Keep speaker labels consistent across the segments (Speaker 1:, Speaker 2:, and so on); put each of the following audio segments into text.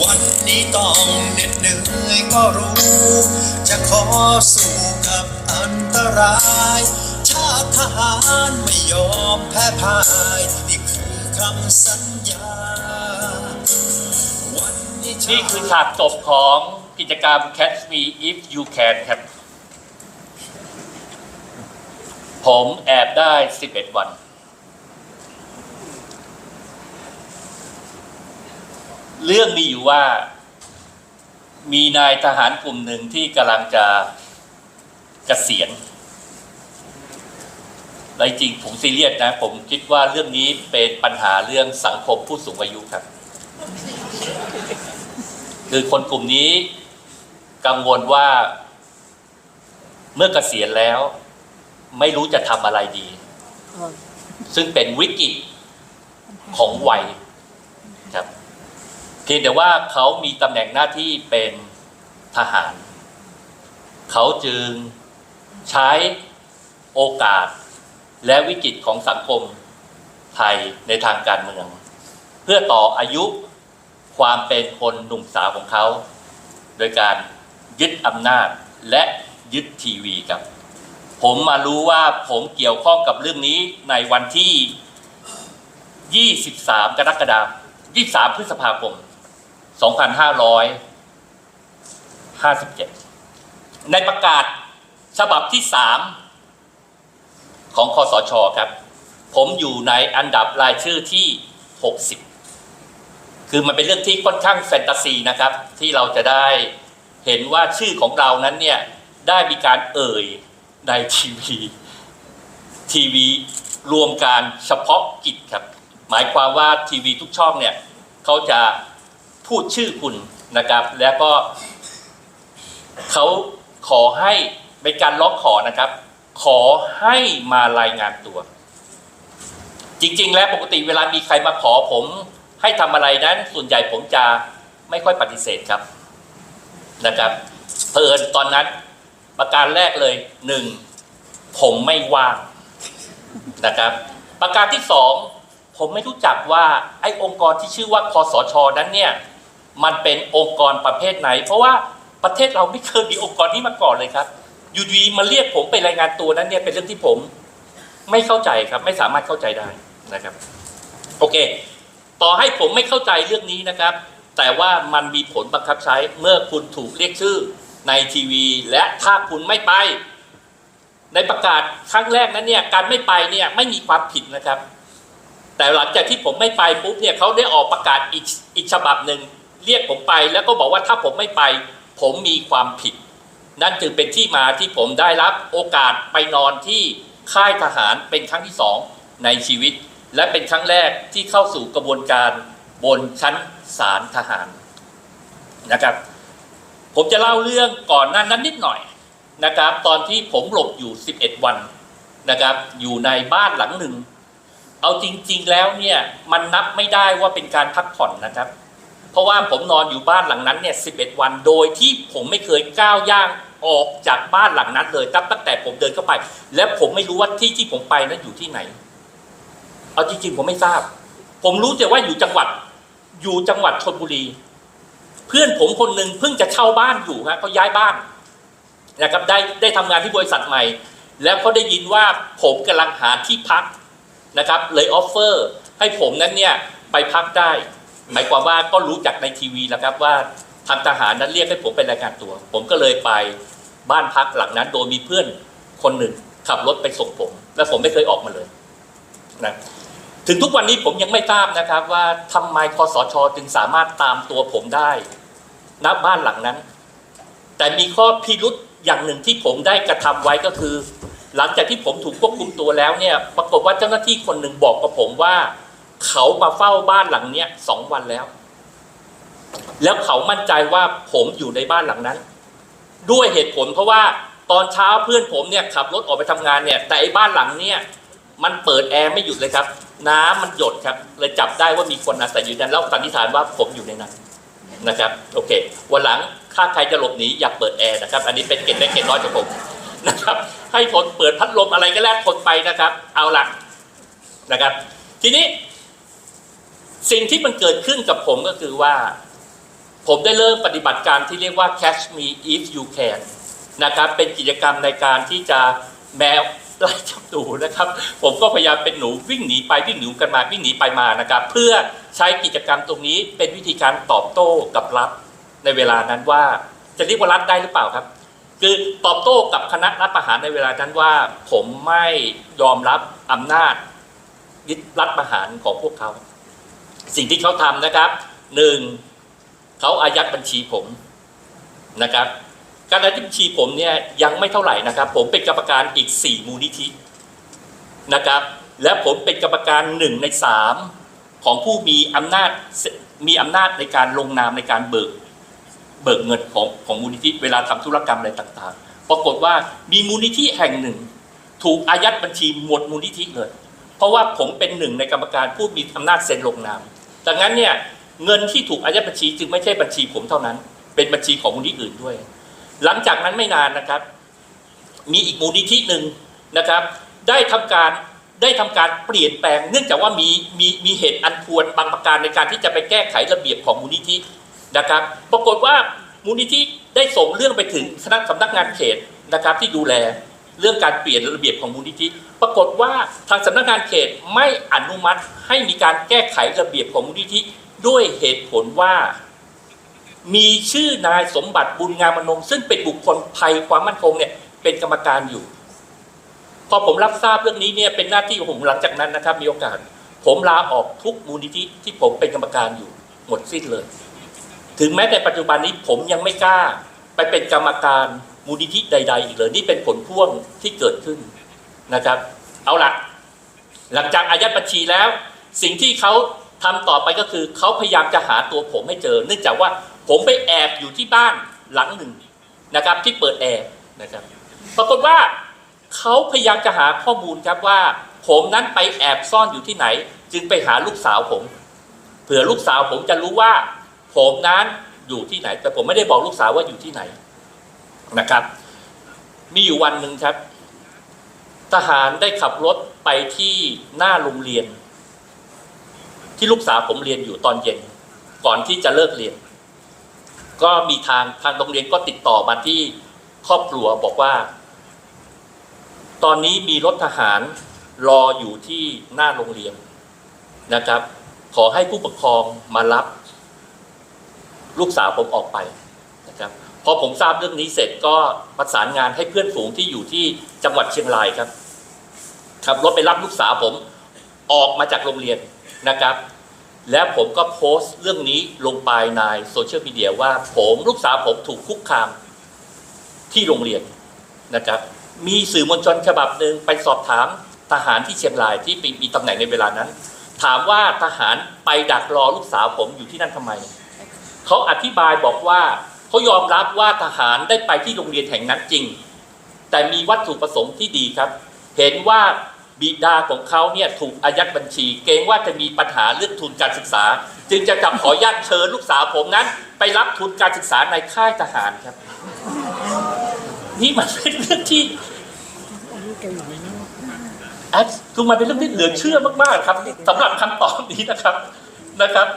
Speaker 1: วันนี้ต้องเหน็ดเหนื่อยก็รู้ จะขอสู้กับอันตราย ชาติทหารไม่ยอมแพ้พ่าย นี่คือคำสัญญา วันนี้
Speaker 2: นี่คือฉากจบของกิจกรรม Catch Me If You Can ครับ ผมแอบได้ 11 วัน เรื่องมีอยู่ว่า มีนายทหารกลุ่มหนึ่งที่กำลังจะเกษียณและจริงผมซีเรียสนะ ผมคิดว่าเรื่องนี้เป็นปัญหาเรื่องสังคมผู้สูงอายุครับ คือคนกลุ่มนี้กังวลว่าเมื่อเกษียณแล้ว ไม่รู้จะทำอะไรดี ซึ่งเป็นวิกฤตของวัยครับ เพียงแต่ว่าเขามีตำแหน่งหน้าที่เป็นทหาร เขาจึงใช้โอกาสและวิกฤตของสังคมไทยในทางการเมือง เพื่อต่ออายุความเป็นคนหนุ่มสาวของเขา โดยการยึดอำนาจและยึดทีวีครับ ผมมารู้ว่าผมเกี่ยวข้องกับเรื่องนี้ในวันที่ 23 กรกฎาคม 23 พฤษภาคม 2557 ในประกาศฉบับที่ 3 ของคอสชครับ ผมอยู่ในอันดับรายชื่อที่ 60 คือมันเป็นเรื่องที่ค่อนข้างแฟนตาซีนะครับ ที่เราจะได้เห็นว่าชื่อของเรานั้นเนี่ย ได้มีการเอ่ยในทีวีทีวีรวมการเฉพาะกิจครับ หมายความว่าทีวีทุกช่องเนี่ยเขาจะ พูดชื่อคุณนะครับ แล้วก็เขาขอให้เป็นการล็อกขอนะครับ ขอให้มารายงานตัว จริง ๆ แล้วปกติเวลามีใครมาขอผม ให้ทำอะไรนั้น ส่วนใหญ่ผมจะไม่ค่อยปฏิเสธครับนะครับเพอิญตอนนั้นประการแรกเลยหนึ่งผมไม่ว่างนะครับ ประการที่สองผมไม่รู้จักว่าไอ้องค์กรที่ชื่อว่าคอสชนั้นเนี่ย มันเป็นองค์กรประเภทไหน เพราะว่าประเทศเราไม่เคยมีองค์กรนี้มาก่อนเลยครับ อยู่ดีมาเรียกผมไปรายงานตัวนั้นเนี่ยเป็นเรื่องที่ผม ไม่เข้าใจครับ ไม่สามารถเข้าใจได้นะครับโอเค ต่อให้ผมไม่เข้าใจเรื่องนี้นะครับ แต่ว่ามันมีผลบังคับใช้เมื่อคุณถูกเรียกชื่อในทีวี และถ้าคุณไม่ไป ในประกาศครั้งแรกนั้นเนี่ยการไม่ไปเนี่ยไม่มีความผิดนะครับ แต่หลังจากที่ผมไม่ไปปุ๊บเนี่ยเขาได้ออกประกาศอีกอีกฉบับหนึ่ง เรียกผมไปแล้วก็บอกว่าถ้าผมไม่ไป ผมมีความผิด นั่นจึงเป็นที่มาที่ผมได้รับโอกาสไปนอนที่ค่ายทหารเป็นครั้งที่สองในชีวิต และเป็นครั้งแรกที่เข้าสู่กระบวนการบนชั้นศาลทหารนะครับ ผมจะเล่าเรื่องก่อนหนั้นนั้นนิดหน่อยนะครับ ตอนที่ผมหลบอยู่ 11 วันนะครับ อยู่ในบ้านหลังหนึ่ง เอาจริง ๆ แล้วเนี่ยมันนับไม่ได้ว่าเป็นการพักผ่อนนะครับ เพราะว่าผมนอนอยู่บ้านหลังนั้นเนี่ย11 วันโดยที่ผมไม่เคยก้าวย่างออกจากบ้านหลังนั้นเลยตั้งแต่ผมเดินเข้าไป และผมไม่รู้ว่าที่ที่ผมไปนั้นอยู่ที่ไหน เอาจริงๆผมไม่ทราบ ผมรู้แต่ว่าอยู่จังหวัด อยู่จังหวัดชนบุรี เพื่อนผมคนหนึ่งเพิ่งจะเช่าบ้านอยู่ฮะเขาย้ายบ้านนะครับได้ได้ทำงานที่บริษัทใหม่ แล้วเขาได้ยินว่าผมกำลังหาที่พักนะครับ เลยออฟเฟอร์ ให้ผมนั้นเนี่ยไปพักได้ หมายความว่าก็รู้จักในทีวีแล้วครับว่าทางทหารนั้นเรียกให้ผมไปรายงานตัว ผมก็เลยไปบ้านพักหลังนั้น โดยมีเพื่อนคนหนึ่งขับรถไปส่งผม และผมไม่เคยออกมาเลยนะถึงทุกวันนี้ผมยังไม่ทราบนะครับว่าทำไมคอสชจึงสามารถตามตัวผมได้ณบ้านหลังนั้น แต่มีข้อพิรุษอย่างหนึ่งที่ผมได้กระทำไว้ก็คือ หลังจากที่ผมถูกควบคุมตัวแล้วเนี่ย ปรากฏว่าเจ้าหน้าที่คนหนึ่งบอกกับผมว่า เขามาเฝ้าบ้านหลังเนี้ยสองวันแล้ว แล้วเขามั่นใจว่าผมอยู่ในบ้านหลังนั้น ด้วยเหตุผลเพราะว่าตอนเช้าเพื่อนผมเนี่ยขับรถออกไปทำงานเนี่ย แต่ไอ้บ้านหลังเนี่ยมันเปิดแอร์ไม่หยุดเลยครับ น้ำมันหยดครับ เลยจับได้ว่ามีคนอาศัยอยู่นั้นแล้วสันนิษฐานว่าผมอยู่ในนั้นนะครับ โอเค วันหลังถ้าใครจะหลบหนีอย่าเปิดแอร์นะครับ อันนี้เป็นเกณฑ์เล็กเกณฑ์น้อยของผมนะครับ ให้ทนเปิดพัดลมอะไรก็แล้วทนไปนะครับ เอาละนะครับ ทีนี้ สิ่งที่มันเกิดขึ้นกับผมก็คือว่า ผมได้เริ่มปฏิบัติการที่เรียกว่า catch me if you can นะครับ เป็นกิจกรรมในการที่จะแมวไล่จับหนูนะครับ ผมก็พยายามเป็นหนูวิ่งหนีไปวิ่งหนีกันมาวิ่งหนีไปมานะครับ เพื่อใช้กิจกรรมตรงนี้เป็นวิธีการตอบโต้กับรัฐในเวลานั้นว่า จะเรียกว่ารัฐได้หรือเปล่าครับ คือตอบโต้กับคณะรัฐประหารในเวลานั้นว่า ผมไม่ยอมรับอำนาจยึดรัฐประหารของพวกเขา สิ่งที่เขาทำนะครับหนึ่งเขาอายัดบัญชีผมนะครับ การอายัดบัญชีผมเนี่ยยังไม่เท่าไหร่นะครับ ผมเป็นกรรมการอีกสี่มูลนิธินะครับ และผมเป็นกรรมการหนึ่งในสามของผู้มีอำนาจมีอำนาจในการลงนามในการเบิกเบิกเงินของของมูลนิธิเวลาทำธุรกรรมอะไรต่างๆ ปรากฏว่ามีมูลนิธิแห่งหนึ่ง ถูกอายัดบัญชีหมดมูลนิธิเลย ราะว่าผมเป็นหนึ่งในกรรมการผู้มีอำนาจเซ็นลงนาม ดังนั้นเนี่ยเงินที่ถูกอายัดบัญชีจึงไม่ใช่บัญชีผมเท่านั้น เป็นบัญชีของมูลนิธิอื่นด้วย หลังจากนั้นไม่นานนะครับ มีอีกมูลนิธิหนึ่งนะครับ ได้ทำการได้ทำการเปลี่ยนแปลง เนื่องจากว่ามีมีมีเหตุอันควรบางประการในการที่จะไปแก้ไขระเบียบของมูลนิธินะครับ ปรากฏว่ามูลนิธิได้ส่งเรื่องไปถึงคณะสำนักงานเขตนะครับที่ดูแล เรื่องการเปลี่ยนระเบียบของมูลนิธิ ปรากฏว่าทางสำนักงานเขตไม่อนุมัติให้มีการแก้ไขระเบียบของมูลนิธิ ด้วยเหตุผลว่า มีชื่อนายสมบัติบุญงามมนงซึ่งเป็นบุคคลภัยความมั่นคงเนี่ยเป็นกรรมการอยู่ พอผมรับทราบเรื่องนี้เนี่ยเป็นหน้าที่ของผมหลังจากนั้นนะครับ มีโอกาส ผมลาออกทุกมูลนิธิที่ผมเป็นกรรมการอยู่ หมดสิ้นเลย ถึงแม้ในปัจจุบันนี้ผมยังไม่กล้า ไปเป็นกรรมการ มูลนิธิใด ๆ อีกเลยนี่เป็นผลพ่วงที่เกิดขึ้นนะครับ เอาละหลังจากอายัดบัญชีแล้ว สิ่งที่เขาทำต่อไปก็คือเขาพยายามจะหาตัวผมให้เจอ เนื่องจากว่าผมไปแอบอยู่ที่บ้านหลังหนึ่งนะครับ ที่เปิดแอร์นะครับปรากฏว่าเขาพยายามจะหาข้อมูลครับว่า ผมนั้นไปแอบซ่อนอยู่ที่ไหน จึงไปหาลูกสาวผมเผื่อลูกสาวผมจะรู้ว่า ผมนั้นอยู่ที่ไหน แต่ผมไม่ได้บอกลูกสาวว่าอยู่ที่ไหน นะครับ มีอยู่วันหนึ่งครับ ทหารได้ขับรถไปที่หน้าโรงเรียน ที่ลูกสาวผมเรียนอยู่ตอนเย็น ก่อนที่จะเลิกเรียน ก็มีทางทางโรงเรียนก็ติดต่อมาที่ครอบครัวบอกว่า ตอนนี้มีรถทหารรออยู่ที่หน้าโรงเรียนนะครับ ขอให้ผู้ปกครองมารับ ลูกสาวผมออกไปนะครับ พอผมทราบเรื่องนี้เสร็จก็ประสานงานให้เพื่อนฝูงที่อยู่ที่จังหวัดเชียงรายครับขับรถไปรับลูกสาวผมออกมาจากโรงเรียนนะครับ แล้วผมก็โพสต์เรื่องนี้ลงไปในโซเชียลมีเดียว่าผมลูกสาวผมถูกคุกคามที่โรงเรียนนะครับ มีสื่อมวลชนฉบับหนึ่งไปสอบถามทหารที่เชียงรายที่มีตำแหน่งในเวลานั้น ถามว่าทหารไปดักรอลูกสาวผมอยู่ที่นั่นทำไม เขาอธิบายบอกว่า เขายอมรับว่าทหารได้ไปที่โรงเรียนแห่งนั้นจริง แต่มีวัตถุประสงค์ที่ดีครับ เห็นว่าบิดาของเขาเนี่ยถูกอายัดบัญชี เกรงว่าจะมีปัญหาเรื่องทุนการศึกษา จึงจะกลับขออนุญาตเชิญลูกสาวผมนั้น ไปรับทุนการศึกษาในค่ายทหารครับ นี่มันเป็นเรื่องที่แอดคือมันเป็นเรื่องที่เหลือเชื่อมากๆครับสำหรับคำตอบนี้นะครับนะครับ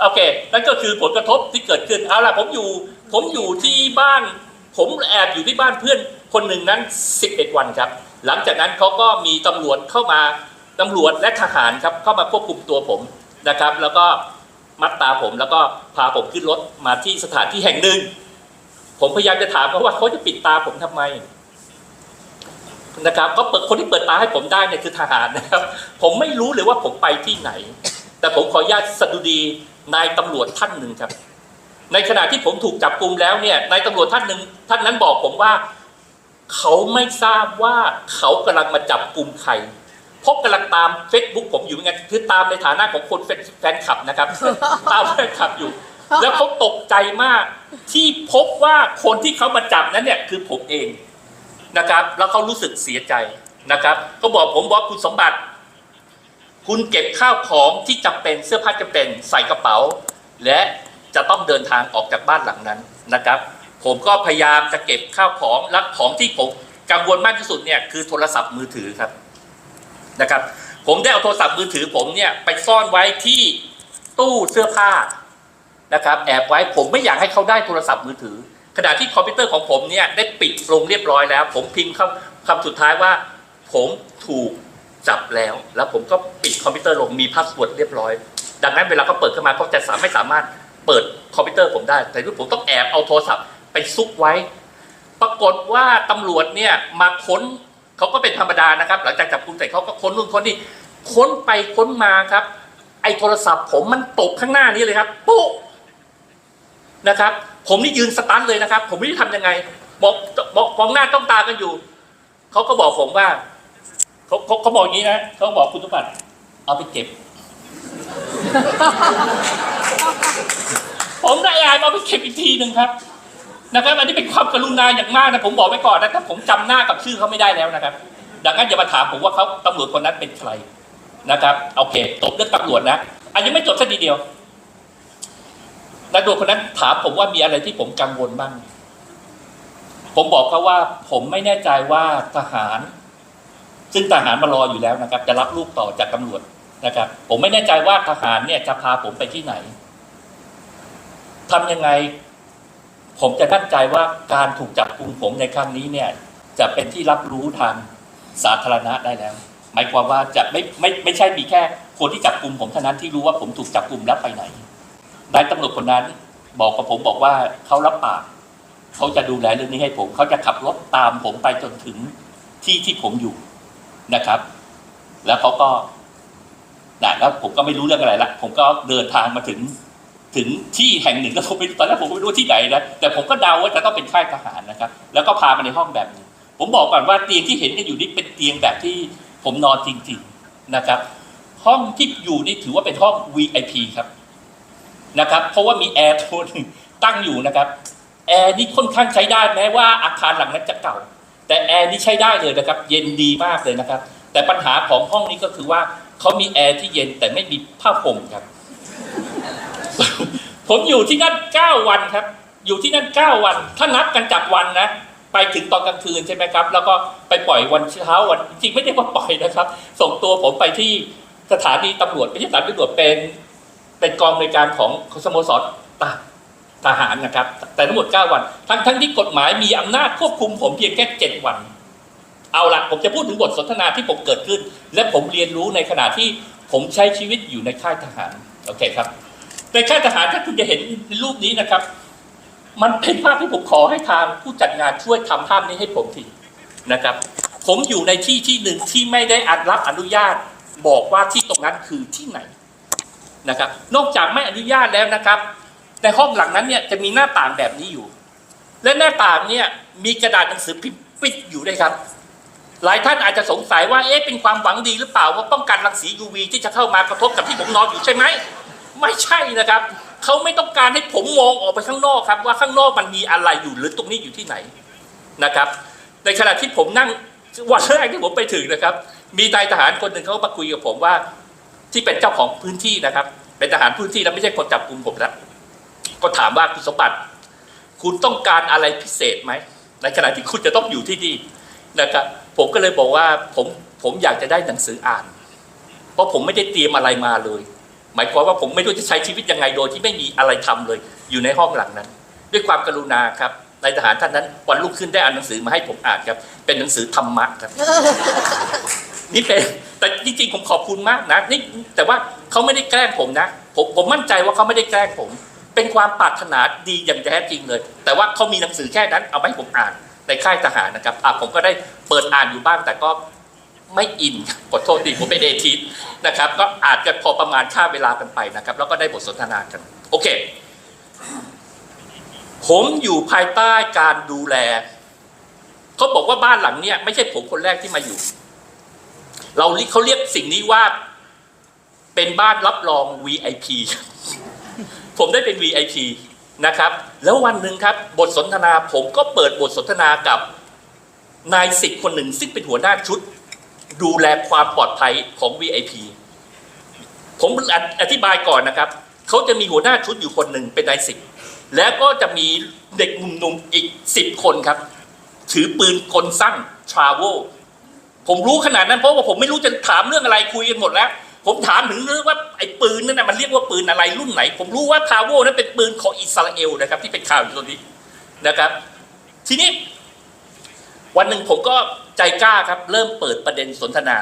Speaker 2: โอเค นั่นก็คือผลกระทบที่เกิดขึ้น เอาล่ะผมอยู่ ผมอยู่ที่บ้าน ผมแอบอยู่ที่บ้านเพื่อนคนหนึ่งนั้น 11 วันครับ หลังจากนั้นเขาก็มีตำรวจเข้ามาตำรวจและทหารครับเข้ามาควบคุมตัวผมนะครับ แล้วก็มัดตาผมแล้วก็พาผมขึ้นรถมาที่สถานที่แห่งหนึ่ง ผมพยายามจะถามเขาว่าเขาจะปิดตาผมทำไมนะครับเขาเปิดคนที่เปิดตาให้ผมได้เนี่ยคือทหารนะครับ ผมไม่รู้เลยว่าผมไปที่ไหน แต่ผมขออนุญาตสดุดี นายตำรวจท่านหนึ่งครับ ในขณะที่ผมถูกจับกลุมแล้วเนี่ยนายตำรวจท่านหนึ่งท่านนั้นบอกผมว่า เขาไม่ทราบว่าเขากำลังมาจับกลุ่มใครเพราะกำลังตามเฟซบุ๊กผมอยู่เหมือนกันคือตามในฐานะของคนแฟนแฟนคลับนะครับ ตามแฟนคลับอยู่ แล้วเขาตกใจมากที่พบว่าคนที่เขามาจับนั้นเนี่ยคือผมเองนะครับ แล้วเขารู้สึกเสียใจนะครับ ก็บอกผมบอกคุณสมบัติ คุณเก็บข้าวของที่จำเป็นเสื้อผ้าจำเป็นใส่กระเป๋า และจะต้องเดินทางออกจากบ้านหลังนั้นนะครับ ผมก็พยายามจะเก็บข้าวของและของที่ผมกังวลมากที่สุดเนี่ยคือโทรศัพท์มือถือครับนะครับ ผมได้เอาโทรศัพท์มือถือผมเนี่ยไปซ่อนไว้ที่ตู้เสื้อผ้านะครับแอบไว้ผมไม่อยากให้เขาได้โทรศัพท์มือถือ ขณะที่คอมพิวเตอร์ของผมเนี่ยได้ปิดลงเรียบร้อยแล้ว ผมพิมพ์คำคำสุดท้ายว่า ผมถูก จับแล้ว แล้วผมก็ปิดคอมพิวเตอร์ลงมีพาสเวิร์ดเรียบร้อย ดังนั้นเวลาเขาเปิดขึ้นมาเขาจะสามไม่สามารถเปิดคอมพิวเตอร์ผมได้ แต่ที่ผมต้องแอบเอาโทรศัพท์ไปซุกไว้ ปรากฏว่าตำรวจเนี่ยมาค้นเขาก็เป็นธรรมดานะครับ หลังจากจับกุมเสร็จเขาก็ค้นนู่นค้นนี่ค้นไปค้นมาครับ ไอ้โทรศัพท์ผมมันตกข้างหน้านี้เลยครับปุ๊บนะครับ ผมนี่ยืนสตันเลยนะครับ ผมไม่ได้ทำยังไงบอกบอกมองหน้าต้องตากันอยู่เขาก็บอกผมว่า เขาเขาเขาบอกอย่างนี้นะเขาบอกคุณสมบัติเอาไปเก็บ ผมได้อายมาเอาไปเก็บอีกทีหนึ่งครับ นะครับ อันนี้เป็นความกรุณาอย่างมากนะผมบอกไว้ก่อนนะถ้าผมจำหน้ากับชื่อเขาไม่ได้แล้วนะครับ ดังนั้นอย่ามาถามผมว่าเขาตำรวจคนนั้นเป็นใครนะครับโอเคจบเรื่องตำรวจนะอันนี้ไม่จบสักทีเดียวตำรวจคนนั้นถามผมว่ามีอะไรที่ผมกังวลบ้าง ผมบอกเขาว่า ผมไม่แน่ใจว่าทหาร ซึ่งทหารมารออยู่แล้วนะครับ จะรับลูกต่อจากตำรวจนะครับ ผมไม่แน่ใจว่าทหารเนี่ยจะพาผมไปที่ไหนทำยังไง ผมจะตั้งใจว่าการถูกจับกุมผมในครั้งนี้เนี่ย จะเป็นที่รับรู้ทางสาธารณะได้แล้ว หมายความว่าจะไม่ไม่ไม่ใช่มีแค่คนที่จับกุมผมเท่านั้นที่รู้ว่าผมถูกจับกุมแล้วไปไหนนายตำรวจคนนั้นบอกกับผมบอกว่าเขารับปากเขาจะดูแลเรื่องนี้ให้ผม เขาจะขับรถตามผมไปจนถึงที่ที่ผมอยู่ นะครับ แล้วเขาก็นะแล้วผมก็ไม่รู้เรื่องอะไรละผมก็เดินทางมาถึงถึงที่แห่งหนึ่งแล้วผมไม่ตอนแรกผมไม่รู้ที่ไหนนะแต่ผมก็เดาว่าจะต้องเป็นค่ายทหารนะครับ แล้วก็พามาในห้องแบบนี้ ผมบอกก่อนว่าเตียงที่เห็นกันอยู่นี่เป็นเตียงแบบที่ผมนอนจริงๆนะครับ ห้องที่อยู่นี่ถือว่าเป็นห้อง VIP ครับนะครับ เพราะว่ามีแอร์ตัวหนึงตั้งอยู่นะครับแอร์นี่ค่อนข้างใช้ได้แม้ว่าอาคารหลังนั้นจะเก่า แต่แอร์นี่ใช้ได้เลยนะครับ เย็นดีมากเลยนะครับ แต่ปัญหาของห้องนี้ก็คือว่าเขามีแอร์ที่เย็นแต่ไม่มีผ้าห่มครับ ผมอยู่ที่นั่นเก้าวันครับ อยู่ที่นั่นเก้าวัน ถ้านับกันจากวันนะไปถึงตอนกลางคืนใช่ไหมครับ แล้วก็ไปปล่อยวันเช้าวันจริงไม่ได้ว่าปล่อยนะครับ ส่งตัวผมไปที่สถานีตำรวจไม่ใช่สถานีตำรวจเป็นเป็นกองในการของสโมสรตา ทหารนะครับ แต่ทั้งหมด 9 วัน ทั้งทั้งที่กฎหมายมีอำนาจควบคุมผมเพียงแค่ 7 วัน เอาละผมจะพูดถึงบทสนทนาที่ผมเกิดขึ้น และผมเรียนรู้ในขณะที่ผมใช้ชีวิตอยู่ในค่ายทหารโอเคครับในค่ายทหารถ้าคุณจะเห็นรูปนี้นะครับ มันเป็นภาพที่ผมขอให้ทางผู้จัดงานช่วยทำภาพนี้ให้ผมทีนะครับ ผมอยู่ในที่ที่หนึ่งที่ไม่ได้อัดรับอนุญาตบอกว่าที่ตรงนั้นคือที่ไหนนะครับ นอกจากไม่อนุญาตแล้วนะครับ ในห้องหลังนั้นเนี่ยจะมีหน้าต่างแบบนี้อยู่ และหน้าต่างเนี่ยมีกระดาษหนังสือพิมพ์ปิดอยู่ด้วยครับ หลายท่านอาจจะสงสัยว่าเอ๊ะเป็นความหวังดีหรือเปล่าว่าป้องกันรังสี UV ที่จะเข้ามากระทบกับที่ผมนอนอยู่ใช่ไหมไม่ใช่นะครับเขาไม่ต้องการให้ผมมองออกไปข้างนอกครับว่าข้างนอกมันมีอะไรอยู่หรือตรงนี้อยู่ที่ไหนนะครับ ในขณะที่ผมนั่งวันแรกที่ผมไปถึงนะครับ มีนายทหารคนหนึ่งเขามาคุยกับผมว่า ที่เป็นเจ้าของพื้นที่นะครับ เป็นทหารพื้นที่แล้วไม่ใช่คนจับกลุ่มผมแล้ว ก็ถามว่าคุณสมบัติ คุณต้องการอะไรพิเศษไหมในขณะที่คุณจะต้องอยู่ที่นี่นะครับผมก็เลยบอกว่าผมผมอยากจะได้หนังสืออ่าน เพราะผมไม่ได้เตรียมอะไรมาเลย หมายความว่าผมไม่รู้จะใช้ชีวิตยังไงโดยที่ไม่มีอะไรทำเลย อยู่ในห้องหลังนั้น ด้วยความกรุณาครับนายทหารท่านนั้นวันรุ่งขึ้นได้อ่านหนังสือมาให้ผมอ่านครับ เป็นหนังสือธรรมะครับ นี่เป็นแต่จริงๆผมขอบคุณมากนะนี่แต่ว่าเขาไม่ได้แกล้งผมนะ ผมผมมั่นใจว่าเขาไม่ได้แกล้งผม เป็นความปรารถนาดีอย่างแท้จริงเลย แต่ว่าเขามีหนังสือแค่นั้นเอามาให้ผมอ่านในค่ายทหารนะครับอะผมก็ได้เปิดอ่านอยู่บ้างแต่ก็ไม่อินขอโทษทีผมเป็นเอทีนะครับ ก็อาจจะพอประมาณค่าเวลากันไปนะครับ แล้วก็ได้บทสนทนากันโอเค ผมอยู่ภายใต้การดูแลเขาบอกว่าบ้านหลังเนี้ยไม่ใช่ผมคนแรกที่มาอยู่ เราเรียกเขาเรียกสิ่งนี้ว่าเป็นบ้านรับรอง VIP ผมได้เป็น VIP นะครับ แล้ววันหนึ่งครับบทสนทนาผมก็เปิดบทสนทนากับนายสิทธิ์คนหนึ่งซึ่งเป็นหัวหน้าชุด ดูแลความปลอดภัยของ VIP ผมอธิบายก่อนนะครับเขาจะมีหัวหน้าชุดอยู่คนหนึ่งเป็นนายสิบแล้วก็จะมีเด็กหนุ่มๆอีกสิบคนครับ ถือปืนกลสั้นทราเวลผมรู้ขนาดนั้นเพราะว่าผมไม่รู้จะถามเรื่องอะไรคุยกันหมดแล้ว ผมถามถึงเรื่องว่าไอ้ปืนนั่นนะมันเรียกว่าปืนอะไรรุ่นไหน ผมรู้ว่าพาโวนั้นเป็นปืนของอิสราเอลนะครับ ที่เป็นข่าวอยู่ตรงนี้นะครับ ทีนี้ วันหนึ่งผมก็ใจกล้าครับ เริ่มเปิดประเด็นสนทนา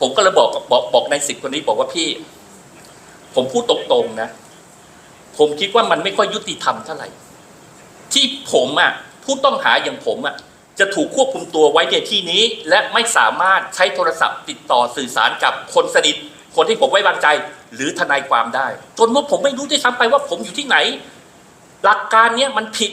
Speaker 2: ผมก็เลยบอกบอกบอกในสิบคนนี้บอกว่าพี่ ผมพูดตรงๆนะ ผมคิดว่ามันไม่ค่อยยุติธรรมเท่าไหร่ ที่ผมอะผู้ต้องหาอย่างผมอะ จะถูกควบคุมตัวไว้ในที่นี้ และไม่สามารถใช้โทรศัพท์ติดต่อสื่อสารกับคนสนิทคนที่ผมไว้วางใจ หรือทนายความได้จนว่าผมไม่รู้ด้วยซ้ำไปว่าผมอยู่ที่ไหน หลักการเนี้ยมันผิด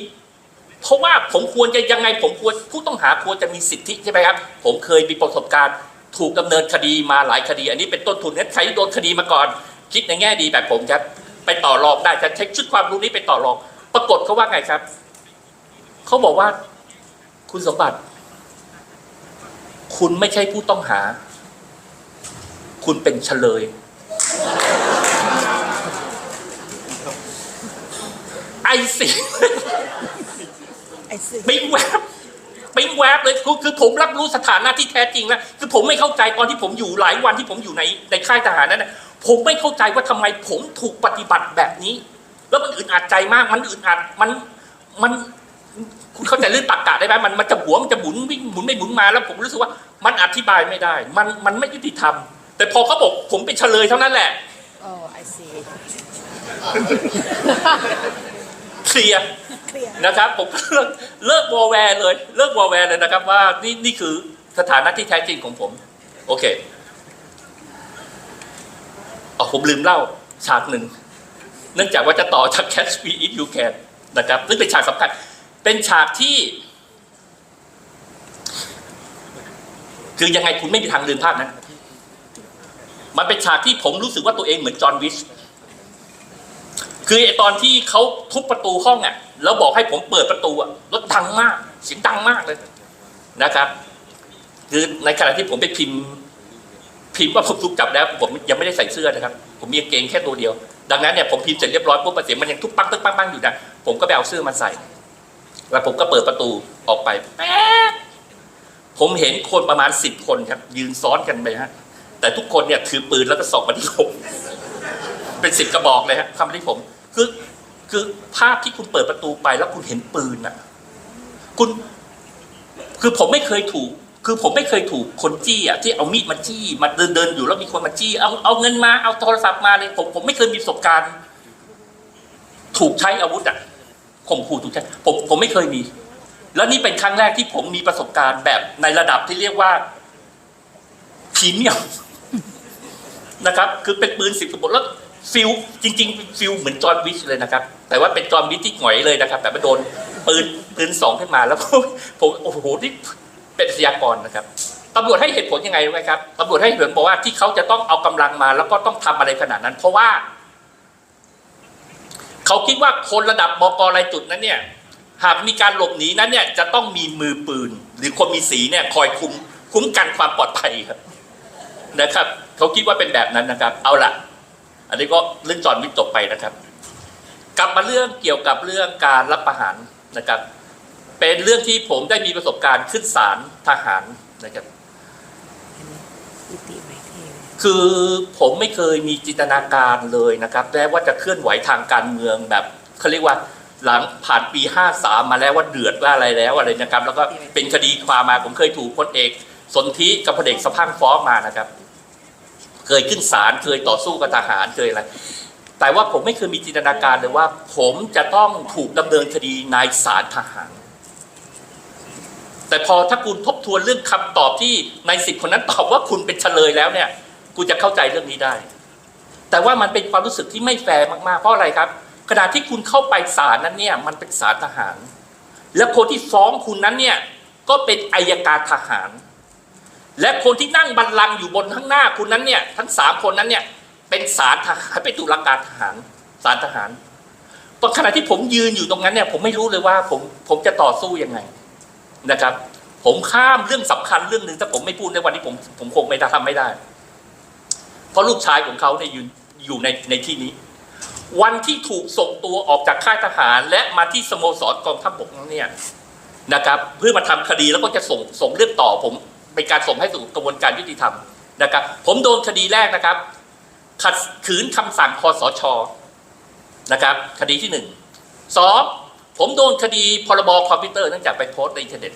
Speaker 2: เพราะว่าผมควรจะยังไงผมควรผู้ต้องหาควรจะมีสิทธิใช่ไหมครับ ผมเคยมีประสบการณ์ ถูกดำเนินคดีมาหลายคดี อันนี้เป็นต้นทุนงั้นใครที่โดนคดีมาก่อน คิดในแง่ดีแบบผมครับไปต่อรองได้จะใช้ชุดความรู้นี้ไปต่อรอง ปรากฏเขาว่าไงครับเขาบอกว่า คุณสมบัติ คุณไม่ใช่ผู้ต้องหา คุณเป็นเฉลย ไอ้สิ
Speaker 3: ไอ้สิ
Speaker 2: ปิ๊งแวบปิ๊งแวบเลยคือคือผมรับรู้สถานะที่แท้จริงแล้วคือผมไม่เข้าใจตอนที่ผมอยู่หลายวันที่ผมอยู่ในในค่ายทหารนั้นนะผมไม่เข้าใจว่าทำไมผมถูกปฏิบัติแบบนี้ แล้วมันอึดอัดใจมากมันอึดอัดมันมัน คุณเข้าใจเรื่องตักกะได้ไหมมันมันจะหัวมันจะหมุนวิ่งหมุนไม่หมุนมาแล้วผมรู้สึกว่ามันอธิบายไม่ได้ มันมันไม่ยุติธรรม แต่พอเขาบอกผมเป็นเฉลยเท่านั้นแหละ
Speaker 3: โอ้ไอ้สิ
Speaker 2: เคลียร์
Speaker 3: เคลียร์
Speaker 2: นะครับ ผมก็เลิกเลิกวอลแวร์เลย เลิกวอลแวร์เลยนะครับ ว่านี่นี่คือสถานะที่แท้จริงของผม โอเคอ๋อผมลืมเล่าฉากหนึ่ง เนื่องจากว่าจะต่อจาก Catch Me If You Can นะครับซึ่งเป็นฉากสำคัญ เป็นฉากที่ คือยังไงคุณไม่มีทางลืมภาพนั้น มันเป็นฉากที่ผมรู้สึกว่าตัวเองเหมือนจอห์นวิชคือไอตอนที่เขาทุบประตูห้องอะ แล้วบอกให้ผมเปิดประตูอะรถดังมากเสียงดังมากเลยนะครับ คือในขณะที่ผมไปพิมพ์ พิมพ์ว่าผมถูกจับแล้ว ผมยังไม่ได้ใส่เสื้อนะครับ ผมมีกางเกงแค่ตัวเดียว ดังนั้นเนี่ยผมพิมพ์เสร็จเรียบร้อยปุ๊บเสียงมันยังทุบปังตึ้งปังปังอยู่นะผมก็ไปเอาเสื้อมาใส่ แล้วผมก็เปิดประตูออกไปแป๊บผมเห็นคนประมาณสิบคนครับ ยืนซ้อนกันไปฮะ แต่ทุกคนเนี่ยถือปืนแล้วก็ส่องมาที่ผมเป็นสิบกระบอกเลยฮะทำาที่ผม คือคือภาพที่คุณเปิดประตูไปแล้วคุณเห็นปืนน่ะคุณ คือผมไม่เคยถูก คือผมไม่เคยถูกคนจี้อะที่เอามีดมาจี้มาเดินเดินอยู่แล้วมีคนมาจี้เอาเอาเงินมาเอาโทรศัพท์มาเลยผมผมไม่เคยมีประสบการณ์ ถูกใช้อาวุธอะ ข่มขู่ถูกใช้ผมผมไม่เคยมี แล้วนี่เป็นครั้งแรกที่ผมมีประสบการณ์แบบในระดับที่เรียกว่าพรีเมียมนะครับ คือเป็นปืนสิบกระบอกแล้วฟิลจริง ๆ ฟิลเหมือนจอห์นวิชเลยนะครับ แต่ว่าเป็นจอห์นวิชที่หงอยเลยนะครับ แต่มาโดนปืนปืนสองขึ้นมาแล้วผมโอ้โหนี่เป็นอาชญากรนะครับตำรวจให้เหตุผลยังไงรู้ไหมครับตำรวจให้เหตุผลบอกว่าที่เขาจะต้องเอากำลังมา แล้วก็ต้องทำอะไรขนาดนั้น เพราะว่า เขาคิดว่าคนระดับบกรายจุดนั้นเนี่ย หากมีการหลบหนีนั้นเนี่ยจะต้องมีมือปืน หรือคนมีสีเนี่ยคอยคุ้มคุ้มกันความปลอดภัยครับนะครับเขาคิดว่าเป็นแบบนั้นนะครับ เอาละอันนี้ก็เรื่องจอนวิทจบไปนะครับ กลับมาเรื่องเกี่ยวกับเรื่องการรับประหารนะครับ เป็นเรื่องที่ผมได้มีประสบการณ์ขึ้นศาลทหารนะครับ คือผมไม่เคยมีจินตนาการเลยนะครับแม้ว่าจะเคลื่อนไหวทางการเมืองแบบเขาเรียกว่าหลังผ่านปี 53 มาแล้วว่าเดือดว่าอะไรแล้วอะไรนะครับ แล้วก็เป็นคดีความมาผมเคยถูกพลเอกสนธิกับพลเอกสะพังฟ้องมานะครับ เคยขึ้นศาลเคยต่อสู้กับทหารเคยอะไรแต่ว่าผมไม่เคยมีจินตนาการเลยว่า ผมจะต้องถูกดำเนินคดีในศาลทหาร แต่พอถ้าคุณทบทวนเรื่องคำตอบที่นายสิบคนนั้นตอบว่าคุณเป็นเฉลยแล้วเนี่ย กูจะเข้าใจเรื่องนี้ได้ แต่ว่ามันเป็นความรู้สึกที่ไม่แฟร์มากๆ เพราะอะไรครับ ขณะที่คุณเข้าไปศาลนั้นเนี่ย มันเป็นศาลทหาร และคนที่ฟ้องคุณนั้นเนี่ย ก็เป็นอายการทหาร และคนที่นั่งบัลลังก์อยู่บนข้างหน้าคุณนั้นเนี่ย ทั้งสามคนนั้นเนี่ย เป็นศาลทหารเป็นตุลาการทหารศาลทหารตอนขณะที่ผมยืนอยู่ตรงนั้นเนี่ยผมไม่รู้เลยว่าผมผมจะต่อสู้ยังไงนะครับ ผมข้ามเรื่องสำคัญเรื่องหนึ่งถ้าผมไม่พูดในวันนี้ผมผมคงไม่ทำไม่ได้ เพราะลูกชายของเขาเนี่ยอยู่ในในที่นี้ วันที่ถูกส่งตัวออกจากค่ายทหาร และมาที่สโมสรกองทัพบกนั้นเนี่ยนะครับ เพื่อมาทำคดีแล้วก็จะส่งส่งเรื่องต่อผมเป็นการส่งให้สู่กระบวนการยุติธรรมนะครับ ผมโดนคดีแรกนะครับ ขัดขืนคำสั่งคอสชนะครับ คดีที่หนึ่งสองผมโดนคดีพรบคอมพิวเตอร์เนื่องจากไปโพสต์ในอินเทอร์เน็ต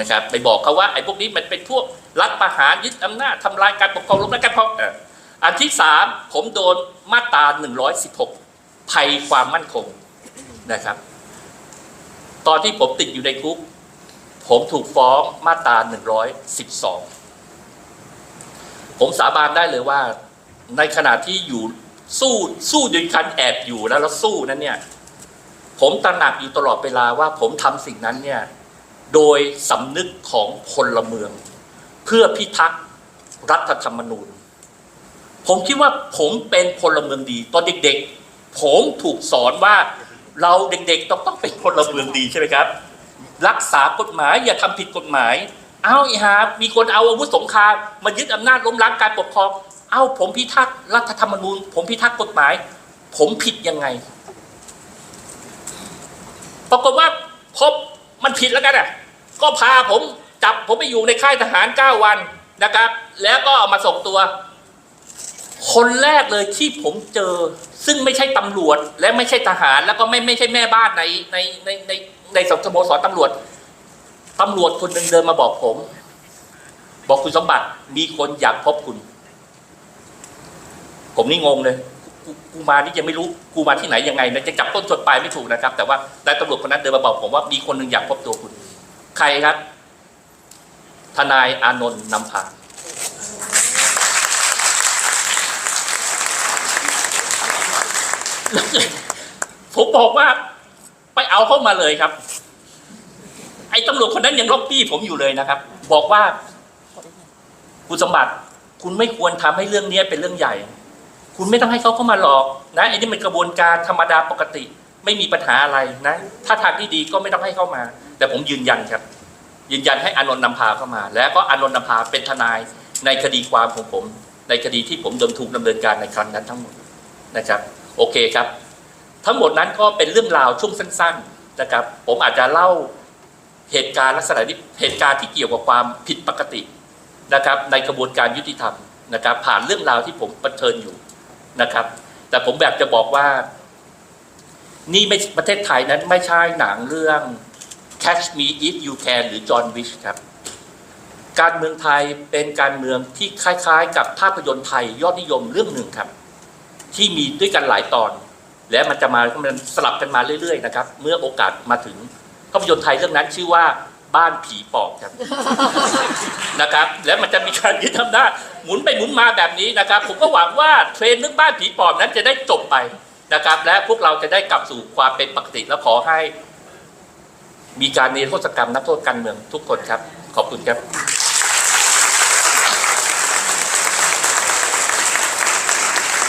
Speaker 2: นะครับไปบอกเขาว่าไอ้พวกนี้มันเป็นพวกรัฐประหารยึดอำนาจทำลายการปกครองล้มล้างการปกครอง อันที่สามผมโดนมาตรา116 ภัยความมั่นคงนะครับ ตอนที่ผมติดอยู่ในคุก ผมถูกฟ้องมาตรา112 ผมสาบานได้เลยว่า ในขณะที่อยู่สู้สู้ด้วยการแอบอยู่แล้วแล้วสู้นั้นเนี่ย ผมตระหนักอยู่ตลอดเวลาว่าผมทำสิ่งนั้นเนี่ยโดยสำนึกของพลเมือง เพื่อพิทักษ์รัฐธรรมนูญ ผมคิดว่าผมเป็นพลเมืองดี ตอนเด็กๆ ผมถูกสอนว่าเราเด็กๆต้องต้องเป็นพลเมืองดีใช่ไหมครับ รักษากฎหมายอย่าทำผิดกฎหมาย เอาอีหามีคนเอาอาวุธสงครามมายึดอำนาจล้มล้างการปกครอง เอาผมพิทักษ์รัฐธรรมนูญ ผมพิทักษ์กฎหมาย ผมผิดยังไง ปรากฏว่าพบมันผิดแล้วกันอะ ก็พาผมจับผมไปอยู่ในค่ายทหาร 9 วันนะครับ แล้วก็เอามาส่งตัว คนแรกเลยที่ผมเจอ ซึ่งไม่ใช่ตำรวจ และไม่ใช่ทหาร แล้วก็ไม่ไม่ใช่แม่บ้านในในในในในสโมสรตำรวจตำรวจคนหนึ่งเดินมาบอกผม บอกคุณสมบัติมีคนอยากพบคุณ ผมนี่งงเลยกูมานี่ยังไม่รู้กูมาที่ไหนยังไงนะจะจับต้นชนปลายไม่ถูกนะครับ แต่ว่านายตำรวจคนนั้นเดินมาบอกผมว่ามีคนหนึ่งอยากพบตัวคุณ ใครครับ ทนายอานนท์นำพา ผมบอกว่า ไปเอาเข้ามาเลยครับ ไอ้ตำรวจคนนั้นยังล็อบบี้ผมอยู่เลยนะครับ บอกว่า คุณสมบัติ คุณไม่ควรทำให้เรื่องนี้เป็นเรื่องใหญ่ คุณไม่ต้องให้เขาเข้ามาหลอก นะไอ้นี่มันกระบวนการธรรมดาปกติ ไม่มีปัญหาอะไรนะ ถ้าทางที่ดีก็ไม่ต้องให้เข้ามา แต่ผมยืนยันครับ ยืนยันให้อานนท์นำพาเข้ามา แล้วก็อานนท์นำพาเป็นทนายในคดีความของผม ในคดีที่ผมดำถูกดำเนินการในครั้งนั้นทั้งหมดนะครับ โอเคครับ ทั้งหมดนั้นก็เป็นเรื่องราวช่วงสั้น ๆนะครับ ผมอาจจะเล่าเหตุการณ์ลักษณะนี้เหตุการณ์ที่เกี่ยวกับความผิดปกตินะครับ ในกระบวนการยุติธรรมนะครับ ผ่านเรื่องราวที่ผมประเชิญอยู่นะครับ แต่ผมแบบจะบอกว่า นี่ไม่ประเทศไทยนั้นไม่ใช่หนังเรื่อง Catch Me If You Can หรือ John Wick ครับ การเมืองไทยเป็นการเมืองที่คล้ายๆ กับภาพยนตร์ไทยยอดนิยมเรื่องหนึ่งครับ ที่มีด้วยกันหลายตอน และมันจะมามันสลับกันมาเรื่อยๆนะครับ เมื่อโอกาสมาถึงภาพยนตร์ไทยเรื่องนั้นชื่อว่าบ้านผีปอบครับนะครับ และมันจะมีการยึดอำนาจหมุนไปหมุนมาแบบนี้นะครับ ผมก็หวังว่าเทรนเรื่องบ้านผีปอบนั้นจะได้จบไปนะครับ และพวกเราจะได้กลับสู่ความเป็นปกติและขอให้ มีการเนรโทษกรรมนักโทษการเมืองทุกคนครับ ขอบคุณครับ